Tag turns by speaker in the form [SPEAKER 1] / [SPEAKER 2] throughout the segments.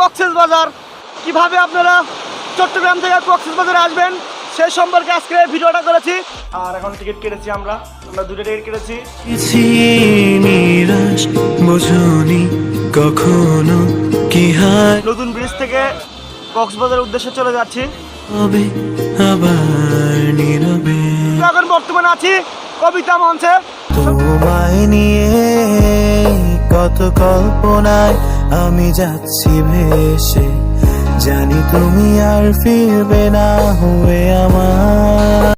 [SPEAKER 1] কক্সেস বাজার কীভাবে আপনারা চট্টগ্রাম থেকে কক্সেস বাজারে আসবেন সেই সম্পর্কে আজকে ভিডিওটা করেছি। আর এখন টিকিট কেটেছি আমরা। আমরা দুটো টিকিট কেটেছি।
[SPEAKER 2] কখনো কি
[SPEAKER 1] নতুন ব্রিজ থেকে কক্সবাজারের উদ্দেশ্যে চলে যাচ্ছি। এখন বর্তমানে আছি কবিতা মঞ্চে।
[SPEAKER 2] তোমায় নিয়ে কত কল্পনায় আমি যাচ্ছি ভেসে জানি তুমি আর ফিরবে না হয়ে আমার।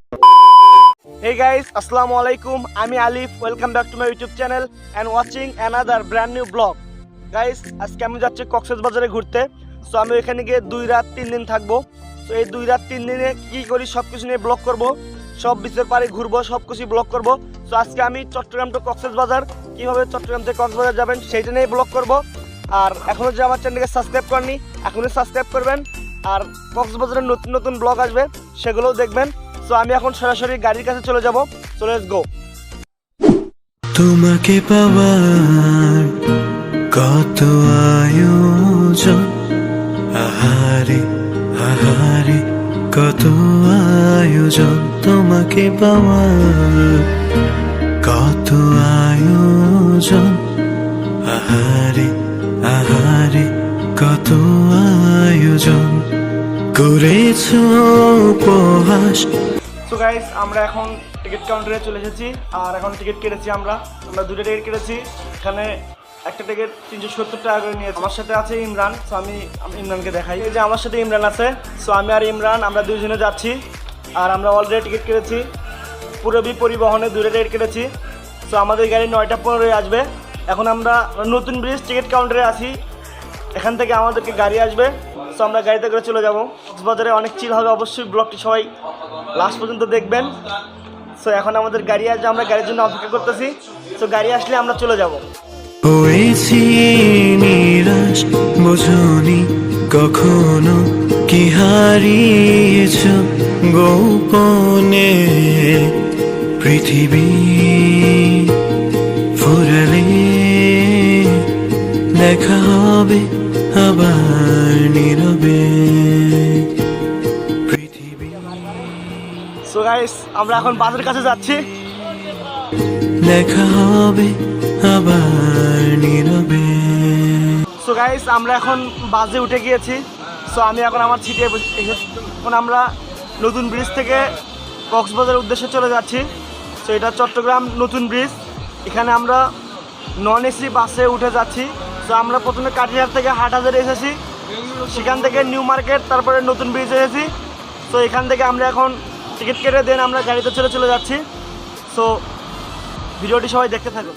[SPEAKER 1] Hey guys, Assalamu alaikum. আমি Alif welcome back to my YouTube channel and watching another brand new blog guys আজকে আমি যাচ্ছি কক্সেস বাজারে ঘুরতে। সো আমি এখানে গিয়ে দুই রাত তিন দিন থাকব। তো এই দুই রাত তিন দিনে কি করি সব কিছু নিয়ে ব্লগ করব। সব বিচের পাড়ে ঘুরবো সব কিছু ব্লগ করব। সো আজকে আমি চট্টগ্রাম টু কক্সেস বাজার কীভাবে চট্টগ্রাম থেকে কক্সবাজার যাবেন সেইটা নিয়ে ব্লগ করব। আর এখনও যে আমার চ্যানেলকে সাবস্ক্রাইব করেনি এখনই সাবস্ক্রাইব করবেন। আর কক্সবাজারের নতুন নতুন ব্লগ আসবে, সেগুলোও দেখবেন। সো আমি এখন সরাসরি গাড়ির কাছে চলে যাব। সো লেটস গো
[SPEAKER 2] তোমাকে পাওয়ার কত আয়োজন? আহারে আহারে, কত আয়োজন তোমাকে পাওয়ার? কত আয়োজন? আহারে কত আয়োজন করেছ উপহাস।
[SPEAKER 1] সো গাইস আমরা এখন টিকিট কাউন্টারে চলে এসেছি, আর এখন টিকিট কেটেছি আমরা। আমরা দুটো টিকিট কেটেছি, এখানে একটা টিকিট তিনশো সত্তর টাকা করে নিয়েছি। আমার সাথে আছে ইমরান সো আমি ইমরানকে দেখাই। এই যে আমার সাথে ইমরান আছে সো আমি আর ইমরান, আমরা দুজনে যাচ্ছি, আর আমরা অলরেডি টিকিট কেটেছি। পুরবি পরিবহনে দুটো টিকিট কেটেছি সো আমাদের গাড়ি নয়টা পনেরোই আসবে। এখন আমরা নতুন ব্রিজ টিকিট কাউন্টারে আছি। এখান থেকে আমাদেরকে গাড়ি আসবে। সো আমরা গাড়িতে করে চলে যাব। কক্সবাজারে অনেক চিল হবে অবশ্যই। ব্লগটি সবাই লাস্ট পর্যন্ত দেখবেন। সো এখন আমাদের গাড়ি আসবে। আমরা গাড়ির জন্য অপেক্ষা করতেছি। সো গাড়ি আসলে আমরা চলে যাব।
[SPEAKER 2] হয়েছি কখনো কি হারিয়েছ গোপনে। পৃথিবী ফুরালে দেখা হবে আবার নীরবে পৃথিবী
[SPEAKER 1] সো গাইস আমরা এখন বাজারের কাছে যাচ্ছি।
[SPEAKER 2] দেখা হবে আবার নীরবে
[SPEAKER 1] সো গাইস আমরা এখন বাসে উঠে গিয়েছি। সো আমি এখন আমার বসে- এখন আমরা নতুন ব্রিজ থেকে কক্সবাজারের উদ্দেশ্যে চলে যাচ্ছি। সো এটা চট্টগ্রাম নতুন ব্রিজ। এখানে আমরা নন এসি বাসে উঠে যাচ্ছি। সো আমরা প্রথমে কাটিহার থেকে হাটহাজারে এসেছি। সেখান থেকে নিউ মার্কেট, তারপরে নতুন ব্রিজ এসেছি। তো এখান থেকে আমরা এখন টিকিট কেটে দেন আমরা গাড়িতে চলে চলে যাচ্ছি। সো ভিডিওটি সবাই দেখতে থাকুন।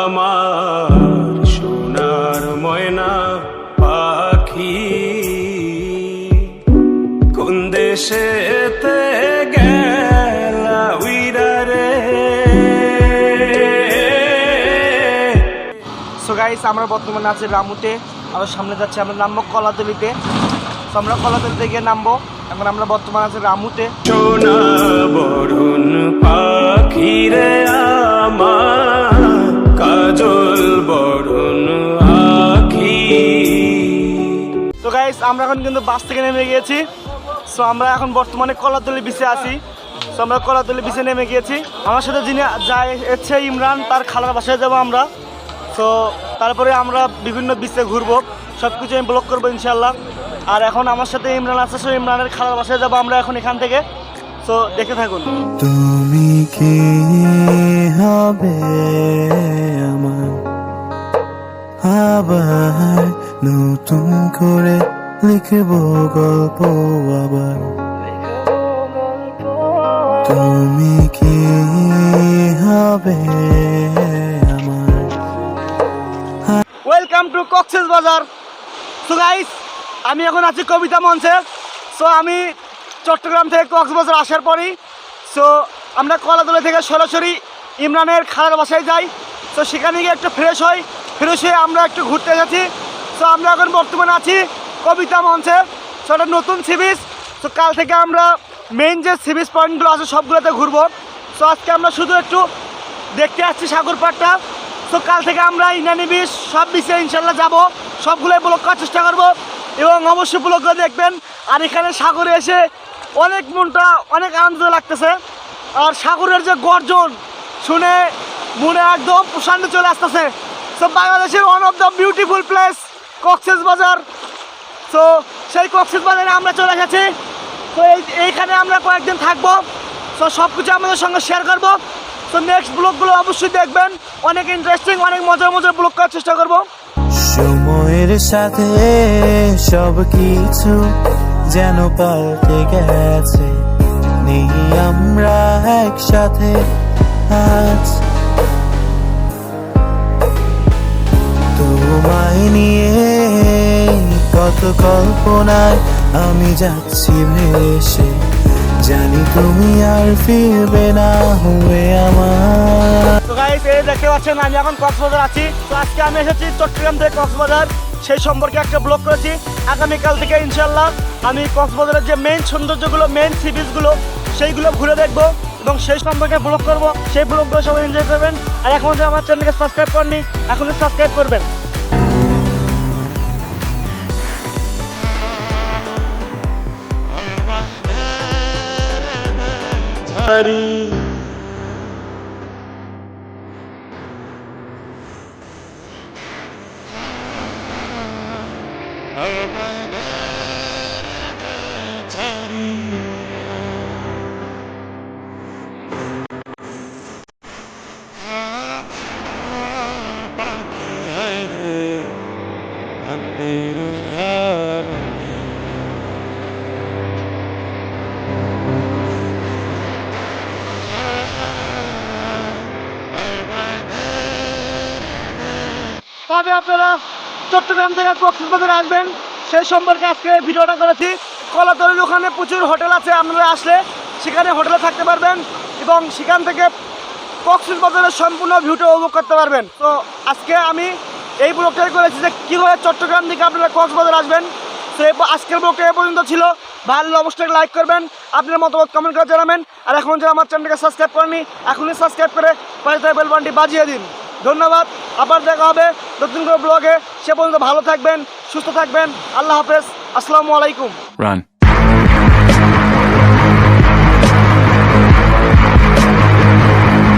[SPEAKER 3] আমার সোনার ময়না পাখি কোন দেশেতে
[SPEAKER 1] গাইস আমরা বর্তমানে আছি রামুতে আরও সামনে যাচ্ছি আমরা নামবো কলাতলিতে। তো আমরা কলাতলিতে গিয়ে নামবো এখন আমরা বর্তমানে আছি রামুতে।
[SPEAKER 3] আমার কাজল বরুণ
[SPEAKER 1] তো গাইস আমরা এখন কিন্তু বাস থেকে নেমে গিয়েছি। সো আমরা এখন বর্তমানে কলাতলি বিচে আছি। সো আমরা কলাতলি বিচে নেমে গিয়েছি। আমার সাথে যিনি যায় হচ্ছে ইমরান তার খালার বাসায় যাব আমরা। তো তারপরে আমরা বিভিন্ন বিচে ঘুরবো সব কিছু আমি ব্লক করব ইনশাল্লাহ আর এখন আমার সাথে ইমরান আছে সো ইমরানের খালার বাসায় যাব আমরা এখন এখান থেকে। সো দেখে থাকুন।
[SPEAKER 2] তুমি কি হবে আমার? আবার নতুন করে লিখব গল্প আবার। তুমি কি হবে
[SPEAKER 1] welcome to Cox's Bazar so guys আমি এখন আছি কবিতা মঞ্চে। সো আমি চট্টগ্রাম থেকে কক্সবাজার আসার পরই। সো আমরা কলাতলা থেকে সরাসরি ইমরানের খালার বাসায় যাই। তো সেখানে গিয়ে একটু ফ্রেশ হই। ফ্রেশ হয়ে আমরা একটু ঘুরতে এসেছি। সো আমরা এখন বর্তমানে আছি কবিতা মঞ্চে। সো এটা নতুন সি বিচ তো কাল থেকে আমরা মেইন যে সি বিচ পয়েন্টগুলো আছে সবগুলোতে ঘুরবো। সো আজকে আমরা শুধু একটু দেখতে আসছি সাগর তো কাল থেকে আমরা ইনানি বিচ সব বিচে ইনশাল্লাহ যাব। সবগুলোই ব্লক করার চেষ্টা করব এবং অবশ্যই ব্লকগুলো দেখবেন। আর এখানে সাগরে এসে অনেক মনটা, অনেক আনন্দ লাগতেছে। আর সাগরের যে গর্জন শুনে মনে একদম প্রশান্ত চলে আসতেছে। তো বাংলাদেশের one of the beautiful place Cox's Bazar তো সেই কক্সেস বাজারে আমরা চলে এসেছি। তো এই এইখানে আমরা কয়েকদিন থাকব। তো সব কিছু আমাদের সঙ্গে শেয়ার করব। তো নেক্সট ব্লগগুলো অবশ্যই দেখবেন। অনেক ইন্টারেস্টিং অনেক মজার মজার ব্লগ করার চেষ্টা করব।
[SPEAKER 2] সময়ের সাথে সব কিছু যেন পাল্টে গেছে। নেই আমরা একসাথে আজ। তোমায় নিয়ে কত কল্পনায় আমি যাচ্ছি ভেসে। জানি তুমি আর ফিরবে না হয়ে আমার।
[SPEAKER 1] তো গাইস এই দেখতে পাচ্ছেন, আমি এখন কক্সবাজার আছি। তো আজকে আমি এসেছি চট্টগ্রাম থেকে কক্সবাজার। সেই সম্পর্কে একটা ব্লগ করেছি। আগামীকাল থেকে ইনশাল্লাহ আমি কক্সবাজারের যে মেইন সৌন্দর্যগুলো মেইন সি বিচগুলো সেইগুলো ঘুরে দেখব এবং সেই সম্পর্কে ব্লগ করব। সেই ব্লগগুলো সবাই এনজয় করবেন। আর এখন যে আমার চ্যানেলকে সাবস্ক্রাইব করেননি, এখনই সাবস্ক্রাইব করবেন। হারি Oh, তবে আপনারা চট্টগ্রাম থেকে কক্সবাজারে আসবেন। সেই সম্পর্কে আজকে ভিডিওটা করেছি। কলাতলির ওখানে প্রচুর হোটেল আছে, আপনারা আসলে সেখানে হোটেলে থাকতে পারবেন এবং সেখান থেকে কক্সবাজারের সম্পূর্ণ ভিউটা উপভোগ করতে পারবেন। তো আজকে আমি এই ব্লগটাই করেছি যে কীভাবে চট্টগ্রাম থেকে আপনারা কক্সবাজার আসবেন। তো আজকের ব্লগটা এ পর্যন্ত ছিল। ভালো অবশ্যই লাইক করবেন, আপনার মতামত কমেন্ট করে জানাবেন। আর এখন যারা আমার চ্যানেলকে সাবস্ক্রাইব করেনি এখনই সাবস্ক্রাইব করে পাশে বেল বাটনটি বাজিয়ে দিন। ধন্যবাদ। আবার দেখা হবে নতুন করে ব্লগে। সে পর্যন্ত ভালো থাকবেন, সুস্থ থাকবেন। আল্লাহ হাফেজ। আসসালামু আলাইকুম।
[SPEAKER 4] Run.